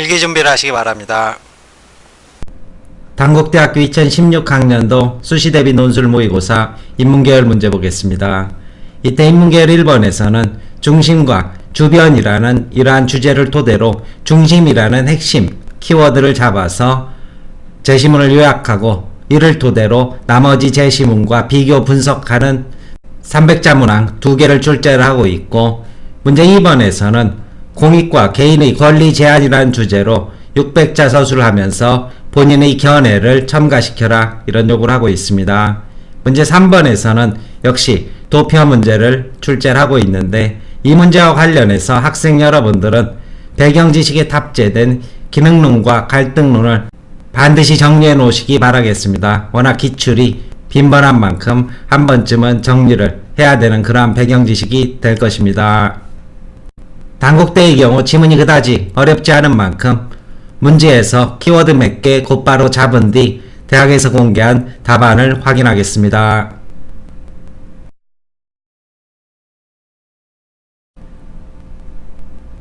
필기 준비를 하시기 바랍니다. 단국대학교 2016학년도 수시 대비 논술 모의고사 인문계열 문제 보겠습니다. 이때 인문계열 1번에서는 중심과 주변이라는 이러한 주제를 토대로 중심이라는 핵심 키워드를 잡아서 제시문을 요약하고 이를 토대로 나머지 제시문과 비교 분석하는 300자 문항 두 개를 출제를 하고 있고 문제 2번에서는 공익과 개인의 권리 제한이라는 주제로 600자 서술을 하면서 본인의 견해를 첨가시켜라 이런 요구를 하고 있습니다. 문제 3번에서는 역시 도표 문제를 출제를 하고 있는데 이 문제와 관련해서 학생 여러분들은 배경 지식에 탑재된 기능론과 갈등론을 반드시 정리해 놓으시기 바라겠습니다. 워낙 기출이 빈번한 만큼 한 번쯤은 정리를 해야 되는 그러한 배경 지식이 될 것입니다. 단국대의 경우 지문이 그다지 어렵지 않은 만큼 문제에서 키워드 몇 개 곧바로 잡은 뒤 대학에서 공개한 답안을 확인하겠습니다.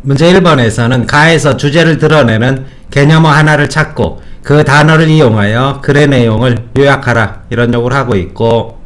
문제 1번에서는 가에서 주제를 드러내는 개념어 하나를 찾고 그 단어를 이용하여 글의 내용을 요약하라 이런 요구를 하고 있고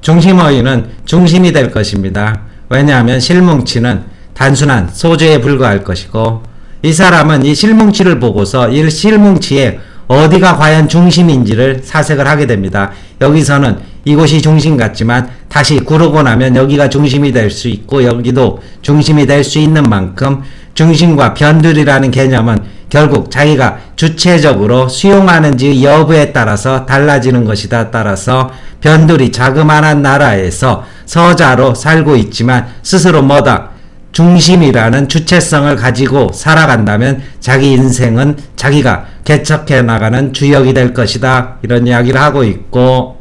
중심어휘는 중심이 될 것입니다. 왜냐하면 실뭉치는 단순한 소재에 불과할 것이고 이 사람은 이 실뭉치를 보고서 이 실뭉치의 어디가 과연 중심인지를 사색을 하게 됩니다. 여기서는 이곳이 중심 같지만 다시 구르고 나면 여기가 중심이 될 수 있고 여기도 중심이 될 수 있는 만큼 중심과 변들이라는 개념은 결국 자기가 주체적으로 수용하는지 여부에 따라서 달라지는 것이다. 따라서 변들이 자그마한 나라에서 서자로 살고 있지만 스스로 뭐다? 중심이라는 주체성을 가지고 살아간다면 자기 인생은 자기가 개척해 나가는 주역이 될 것이다. 이런 이야기를 하고 있고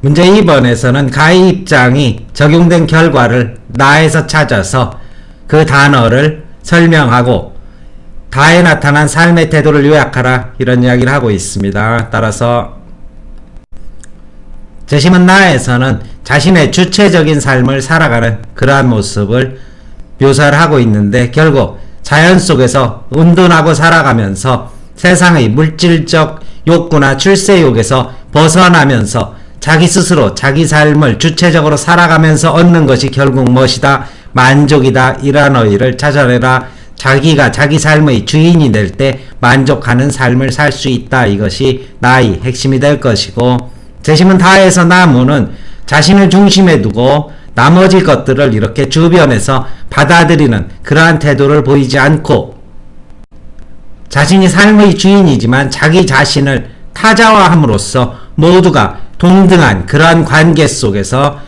문제 2번에서는 가의 입장이 적용된 결과를 나에서 찾아서 그 단어를 설명하고 다에 나타난 삶의 태도를 요약하라 이런 이야기를 하고 있습니다. 따라서 재심은 나에서는 자신의 주체적인 삶을 살아가는 그러한 모습을 묘사를 하고 있는데 결국 자연 속에서 운동하고 살아가면서 세상의 물질적 욕구나 출세욕에서 벗어나면서 자기 스스로 자기 삶을 주체적으로 살아가면서 얻는 것이 결국 무엇이다? 만족이다. 어휘를 찾아내라. 자기가 자기 삶의 주인이 될 때 만족하는 삶을 살 수 있다. 이것이 나의 핵심이 될 것이고 재심은 다에서 나무는 자신을 중심에 두고 나머지 것들을 이렇게 주변에서 받아들이는 그러한 태도를 보이지 않고 자신이 삶의 주인이지만 자기 자신을 타자화함으로써 모두가 동등한 그러한 관계 속에서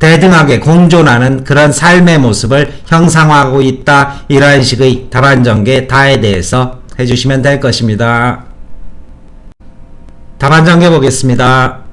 대등하게 공존하는 그런 삶의 모습을 형상화하고 있다. 이러한 식의 전개 다에 대해서 해주시면 될 것입니다. 전개 보겠습니다.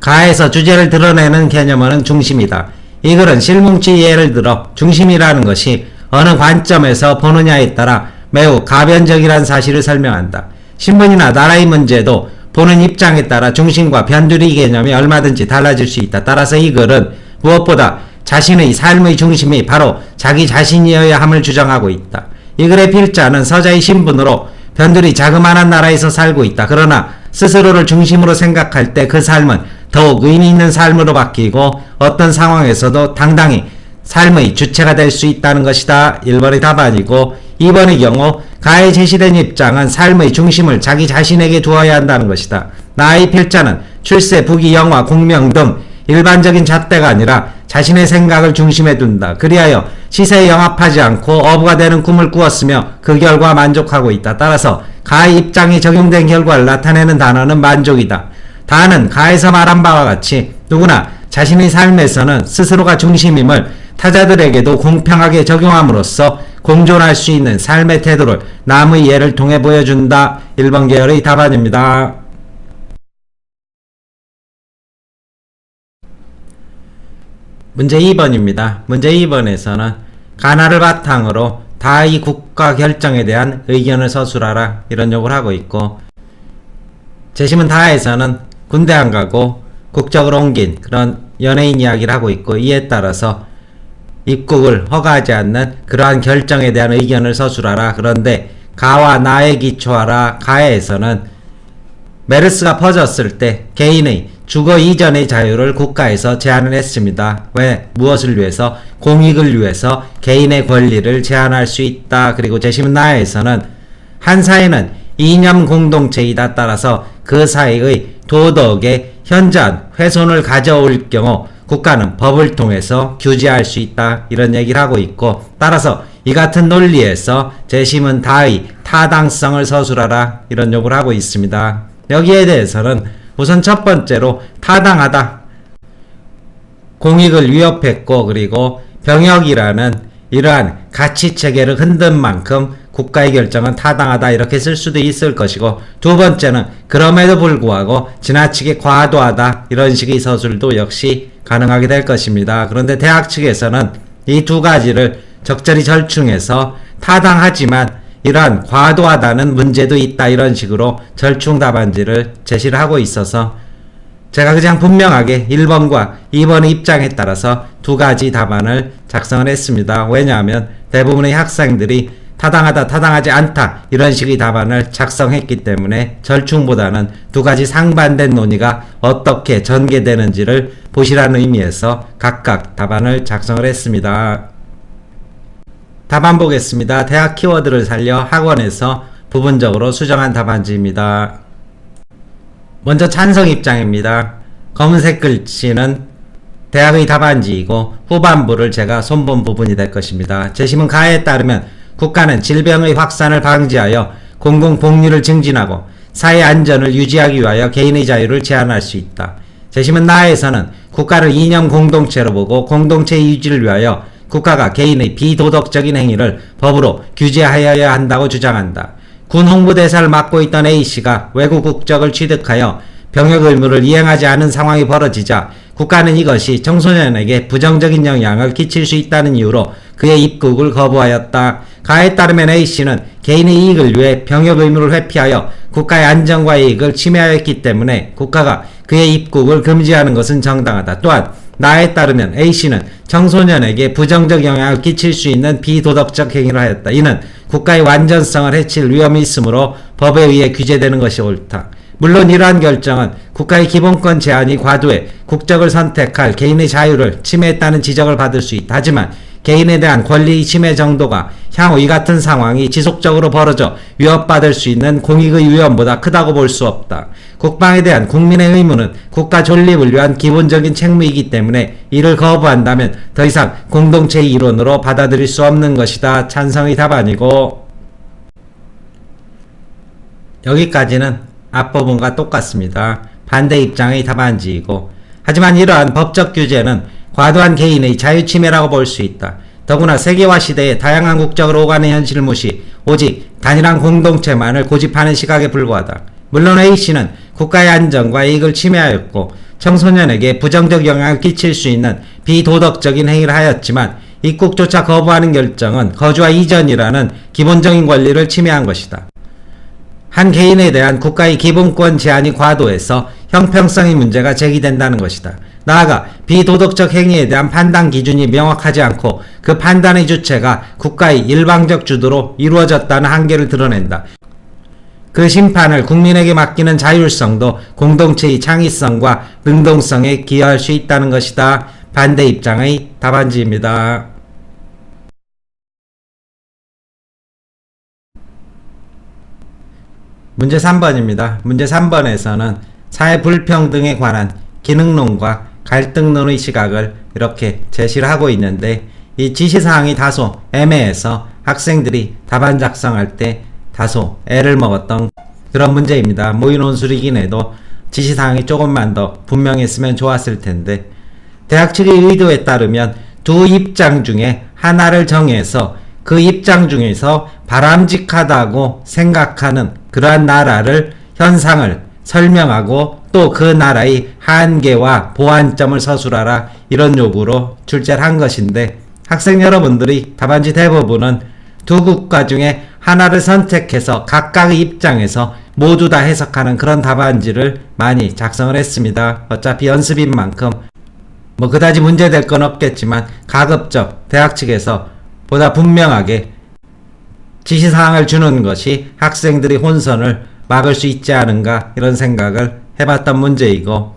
가에서 주제를 드러내는 개념어는 중심이다. 이 글은 실뭉치 예를 들어 중심이라는 것이 어느 관점에서 보느냐에 따라 매우 가변적이라는 사실을 설명한다. 신분이나 나라의 문제도 보는 입장에 따라 중심과 변두리 개념이 얼마든지 달라질 수 있다. 따라서 이 글은 무엇보다 자신의 삶의 중심이 바로 자기 자신이어야 함을 주장하고 있다. 이 글의 필자는 서자의 신분으로 변두리 자그마한 나라에서 살고 있다. 그러나 스스로를 중심으로 생각할 때 그 삶은 더욱 의미 있는 삶으로 바뀌고 어떤 상황에서도 당당히 삶의 주체가 될 수 있다는 것이다. 1번의 답안이고 2번의 경우 가에 제시된 입장은 삶의 중심을 자기 자신에게 두어야 한다는 것이다. 나의 필자는 출세, 부귀, 영화, 공명 등 일반적인 잣대가 아니라 자신의 생각을 중심에 둔다. 그리하여 시세에 영합하지 않고 어부가 되는 꿈을 꾸었으며 그 결과 만족하고 있다. 따라서 가의 입장이 적용된 결과를 나타내는 단어는 만족이다. 다는 가에서 말한 바와 같이 누구나 자신의 삶에서는 스스로가 중심임을 타자들에게도 공평하게 적용함으로써 공존할 수 있는 삶의 태도를 남의 예를 통해 보여준다. 1번 계열의 답안입니다. 문제 2번입니다. 문제 2번에서는 가나를 바탕으로 다의 국가 결정에 대한 의견을 서술하라 이런 요구를 하고 있고 재심은 다에서는 군대 안 가고 국적을 옮긴 그런 연예인 이야기를 하고 있고 이에 따라서 입국을 허가하지 않는 그러한 결정에 대한 의견을 서술하라. 그런데 가와 나에 기초하라. 가에서는 메르스가 퍼졌을 때 개인의 주거 이전의 자유를 국가에서 제한을 했습니다. 왜? 무엇을 위해서? 공익을 위해서 개인의 권리를 제한할 수 있다. 그리고 제시문 나에서는 한 사회는 이념 공동체이다 따라서 그 사회의 도덕에 현저한 훼손을 가져올 경우 국가는 법을 통해서 규제할 수 있다. 이런 얘기를 하고 있고 따라서 이 같은 논리에서 재심은 다의 타당성을 서술하라. 이런 요구를 하고 있습니다. 여기에 대해서는 우선 첫 번째로 타당하다. 공익을 위협했고 그리고 병역이라는 이러한 가치 체계를 흔든 만큼 국가의 결정은 타당하다 이렇게 쓸 수도 있을 것이고 두 번째는 그럼에도 불구하고 지나치게 과도하다 이런 식의 서술도 역시 가능하게 될 것입니다. 그런데 대학 측에서는 이 두 가지를 적절히 절충해서 타당하지만 이러한 과도하다는 문제도 있다 이런 식으로 절충 답안지를 제시를 하고 있어서 제가 그냥 분명하게 1번과 2번의 입장에 따라서 두 가지 답안을 작성을 했습니다. 왜냐하면 대부분의 학생들이 타당하다, 타당하지 않다 이런 식의 답안을 작성했기 때문에 절충보다는 두 가지 상반된 논의가 어떻게 전개되는지를 보시라는 의미에서 각각 답안을 작성을 했습니다. 답안 보겠습니다. 대학 키워드를 살려 학원에서 부분적으로 수정한 답안지입니다. 먼저 찬성 입장입니다. 검은색 글씨는 대학의 답안지이고 후반부를 제가 손본 부분이 될 것입니다. 제시문 가에 따르면 국가는 질병의 확산을 방지하여 공공복리를 증진하고 사회 안전을 유지하기 위하여 개인의 자유를 제한할 수 있다. 제시문 나에서는 국가를 이념 공동체로 보고 공동체의 유지를 위하여 국가가 개인의 비도덕적인 행위를 법으로 규제하여야 한다고 주장한다. 군 홍보대사를 맡고 있던 A씨가 외국 국적을 취득하여 병역 의무를 이행하지 않은 상황이 벌어지자 국가는 이것이 청소년에게 부정적인 영향을 끼칠 수 있다는 이유로 그의 입국을 거부하였다. 가에 따르면 A씨는 개인의 이익을 위해 병역 의무를 회피하여 국가의 안전과 이익을 침해하였기 때문에 국가가 그의 입국을 금지하는 것은 정당하다. 또한 나에 따르면 A씨는 청소년에게 부정적 영향을 끼칠 수 있는 비도덕적 행위를 하였다. 이는 국가의 완전성을 해칠 위험이 있으므로 법에 의해 규제되는 것이 옳다. 물론 이러한 결정은 국가의 기본권 제한이 과도해 국적을 선택할 개인의 자유를 침해했다는 지적을 받을 수 있다. 하지만 개인에 대한 권리 침해 정도가 향후 이 같은 상황이 지속적으로 벌어져 위협받을 수 있는 공익의 위험보다 크다고 볼 수 없다. 국방에 대한 국민의 의무는 국가 존립을 위한 기본적인 책무이기 때문에 이를 거부한다면 더 이상 공동체의 이론으로 받아들일 수 없는 것이다. 찬성의 답안이고 여기까지는 앞부분과 똑같습니다. 반대 입장의 답안지이고 하지만 이러한 법적 규제는 과도한 개인의 자유침해라고 볼 수 있다. 더구나 세계화 시대에 다양한 국적을 오가는 현실을 무시 오직 단일한 공동체만을 고집하는 시각에 불과하다. 물론 A씨는 국가의 안전과 이익을 침해하였고 청소년에게 부정적 영향을 끼칠 수 있는 비도덕적인 행위를 하였지만 입국조차 거부하는 결정은 거주와 이전이라는 기본적인 권리를 침해한 것이다. 한 개인에 대한 국가의 기본권 제한이 과도해서 형평성의 문제가 제기된다는 것이다. 나아가 비도덕적 행위에 대한 판단 기준이 명확하지 않고 그 판단의 주체가 국가의 일방적 주도로 이루어졌다는 한계를 드러낸다. 그 심판을 국민에게 맡기는 자율성도 공동체의 창의성과 능동성에 기여할 수 있다는 것이다. 반대 입장의 답안지입니다. 문제 3번입니다. 문제 3번에서는 사회 불평등에 관한 기능론과 갈등론의 시각을 이렇게 제시를 하고 있는데 이 지시사항이 다소 애매해서 학생들이 답안 작성할 때 다소 애를 먹었던 그런 문제입니다. 모의논술이긴 해도 지시사항이 조금만 더 분명했으면 좋았을 텐데 대학 측의 의도에 따르면 두 입장 중에 하나를 정해서 그 입장 중에서 바람직하다고 생각하는 그러한 나라를 현상을 설명하고 또 그 나라의 한계와 보완점을 서술하라 이런 요구로 출제를 한 것인데 학생 여러분들이 답안지 대부분은 두 국가 중에 하나를 선택해서 각각의 입장에서 모두 다 해석하는 그런 답안지를 많이 작성을 했습니다. 어차피 연습인 만큼 뭐 그다지 문제될 건 없겠지만 가급적 대학 측에서 보다 분명하게 지시사항을 주는 것이 학생들이 혼선을 막을 수 있지 않은가 이런 생각을 해봤던 문제이고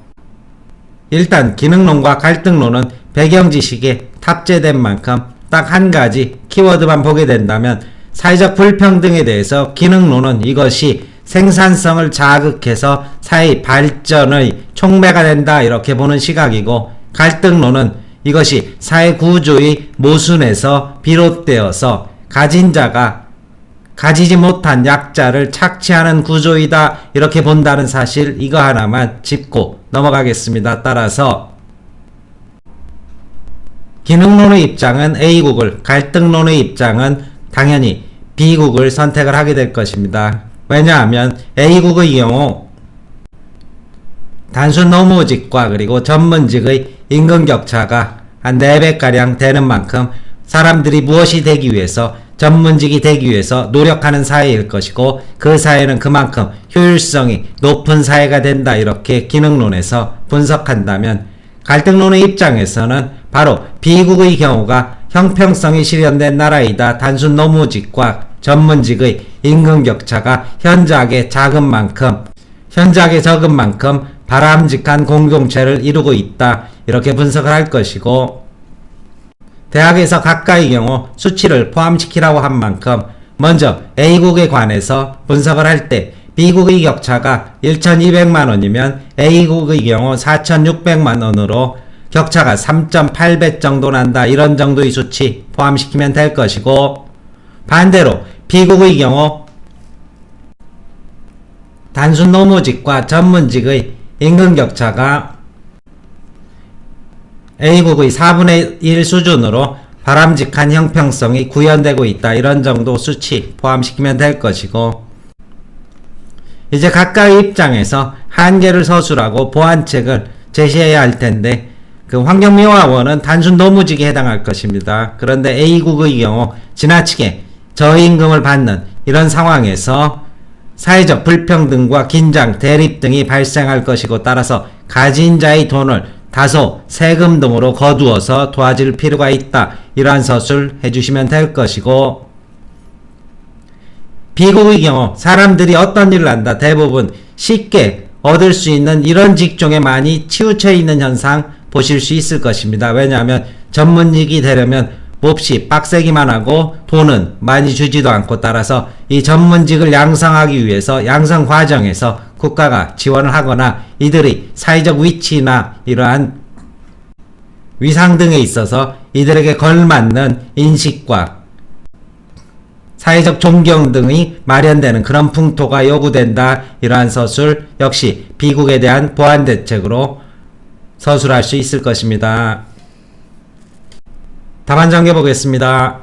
일단 기능론과 갈등론은 배경 지식에 탑재된 만큼 딱 한 가지 키워드만 보게 된다면 사회적 불평등에 대해서 기능론은 이것이 생산성을 자극해서 사회 발전의 촉매가 된다 이렇게 보는 시각이고 갈등론은 이것이 사회 구조의 모순에서 비롯되어서 가진 자가 가지지 못한 약자를 착취하는 구조이다 이렇게 본다는 사실 이거 하나만 짚고 넘어가겠습니다. 따라서 기능론의 입장은 A국을, 갈등론의 입장은 당연히 B국을 선택을 하게 될 것입니다. 왜냐하면 A국의 경우 단순 노무직과 그리고 전문직의 임금 격차가 한 4배가량 되는 만큼 사람들이 무엇이 되기 위해서 전문직이 되기 위해서 노력하는 사회일 것이고 그 사회는 그만큼 효율성이 높은 사회가 된다 이렇게 기능론에서 분석한다면 갈등론의 입장에서는 바로 비국의 경우가 형평성이 실현된 나라이다. 단순 노무직과 전문직의 임금 격차가 현저하게 작은 만큼 현저하게 적은 만큼 바람직한 공동체를 이루고 있다. 이렇게 분석을 할 것이고 대학에서 각각의 경우 수치를 포함시키라고 한 만큼 먼저 A국에 관해서 분석을 할 때 B국의 격차가 1,200만 원이면 A국의 경우 4,600만 원으로 격차가 3.8배 정도 난다. 이런 정도의 수치 포함시키면 될 것이고 반대로 B국의 경우 단순 노무직과 전문직의 임금 격차가 A국의 4분의 1 수준으로 바람직한 형평성이 구현되고 있다. 이런 정도 수치 포함시키면 될 것이고 이제 각각의 입장에서 한계를 서술하고 보완책을 제시해야 할 텐데 그 환경미화원은 단순 노무직에 해당할 것입니다. 그런데 A국의 경우 지나치게 저임금을 받는 이런 상황에서 사회적 불평등과 긴장, 대립 등이 발생할 것이고 따라서 가진 자의 돈을 다소 세금 등으로 거두어서 도와줄 필요가 있다. 이러한 서술 해주시면 될 것이고 비국의 경우 사람들이 어떤 일을 한다 대부분 쉽게 얻을 수 있는 이런 직종에 많이 치우쳐 있는 현상 보실 수 있을 것입니다. 왜냐하면 전문직이 되려면 몹시 빡세기만 하고 돈은 많이 주지도 않고 따라서 이 전문직을 양성하기 위해서 양성 과정에서 국가가 지원을 하거나 이들의 사회적 위치나 이러한 위상 등에 있어서 이들에게 걸맞는 인식과 사회적 존경 등이 마련되는 그런 풍토가 요구된다. 이러한 서술 역시 비국에 대한 보완 대책으로 서술할 수 있을 것입니다. 답안 정해 보겠습니다.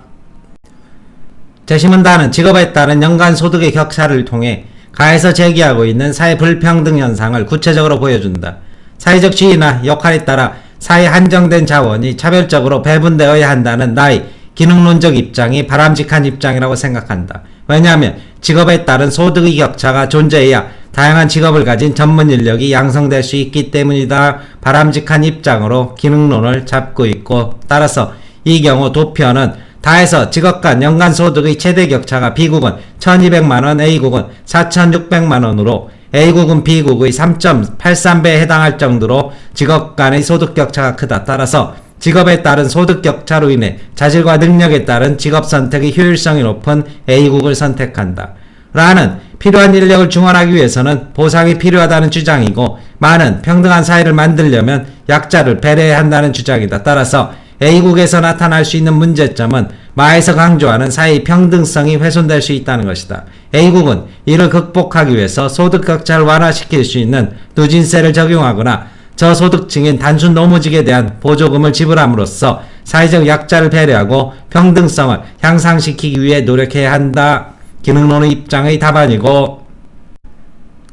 재심은단은 직업에 따른 연간 소득의 격차를 통해 가에서 제기하고 있는 사회 불평등 현상을 구체적으로 보여준다. 사회적 지위나 역할에 따라 사회 한정된 자원이 차별적으로 배분되어야 한다는 나의 기능론적 입장이 바람직한 입장이라고 생각한다. 왜냐하면 직업에 따른 소득의 격차가 존재해야 다양한 직업을 가진 전문 인력이 양성될 수 있기 때문이다. 바람직한 입장으로 기능론을 잡고 있고 따라서 이 경우 도표는 다해서 직업 간 연간 소득의 최대 격차가 B국은 1200만원, A국은 4600만원으로 A국은 B국의 3.83배에 해당할 정도로 직업 간의 소득 격차가 크다. 따라서 직업에 따른 소득 격차로 인해 자질과 능력에 따른 직업 선택의 효율성이 높은 A국을 선택한다. 라는 필요한 인력을 중원하기 위해서는 보상이 필요하다는 주장이고 많은 평등한 사회를 만들려면 약자를 배려해야 한다는 주장이다. 따라서 A국에서 나타날 수 있는 문제점은 마에서 강조하는 사회의 평등성이 훼손될 수 있다는 것이다. A국은 이를 극복하기 위해서 소득 격차를 완화시킬 수 있는 누진세를 적용하거나 저소득층인 단순 노무직에 대한 보조금을 지불함으로써 사회적 약자를 배려하고 평등성을 향상시키기 위해 노력해야 한다. 기능론의 입장의 답안이고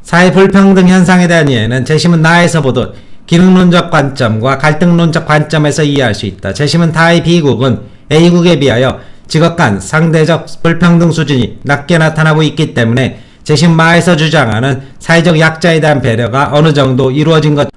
사회 불평등 현상에 대한 이해는 재심은 나에서 보듯 기능론적 관점과 갈등론적 관점에서 이해할 수 있다. 재심은 타의 B국은 A국에 비하여 직업 간 상대적 불평등 수준이 낮게 나타나고 있기 때문에 재심 마에서 주장하는 사회적 약자에 대한 배려가 어느 정도 이루어진 것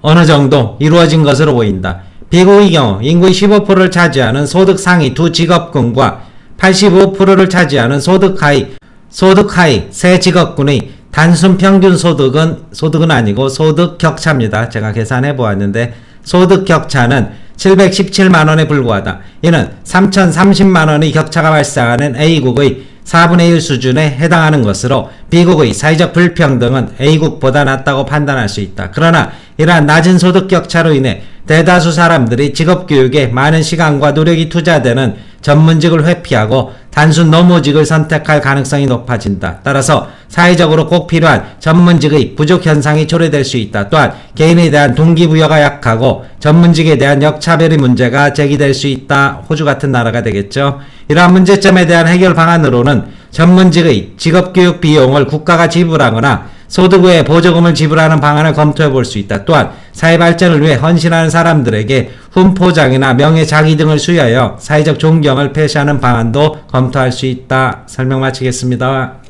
어느 정도 이루어진 것으로 보인다. 미국의 경우 인구의 15%를 차지하는 소득 상위 두 직업군과 85%를 차지하는 소득 하위, 소득 하위 세 직업군의 단순 평균 소득은 소득은 아니고 소득 격차입니다. 제가 계산해 보았는데 소득 격차는 717만 원에 불과하다. 이는 3,030만 원의 격차가 발생하는 A국의 4분의 1 수준에 해당하는 것으로 B국의 사회적 불평등은 A국보다 낮다고 판단할 수 있다. 그러나 이러한 낮은 소득 격차로 인해 대다수 사람들이 직업 교육에 많은 시간과 노력이 투자되는 전문직을 회피하고 단순 노무직을 선택할 가능성이 높아진다. 따라서 사회적으로 꼭 필요한 전문직의 부족 현상이 초래될 수 있다. 또한 개인에 대한 동기부여가 약하고 전문직에 대한 역차별의 문제가 제기될 수 있다. 호주 같은 나라가 되겠죠. 이러한 문제점에 대한 해결 방안으로는 전문직의 직업교육 비용을 국가가 지불하거나 소득 외에 보조금을 지불하는 방안을 검토해 볼 수 있다. 또한 사회 발전을 위해 헌신하는 사람들에게 훈포장이나 명예 자기 등을 수여하여 사회적 존경을 폐시하는 방안도 검토할 수 있다. 설명 마치겠습니다.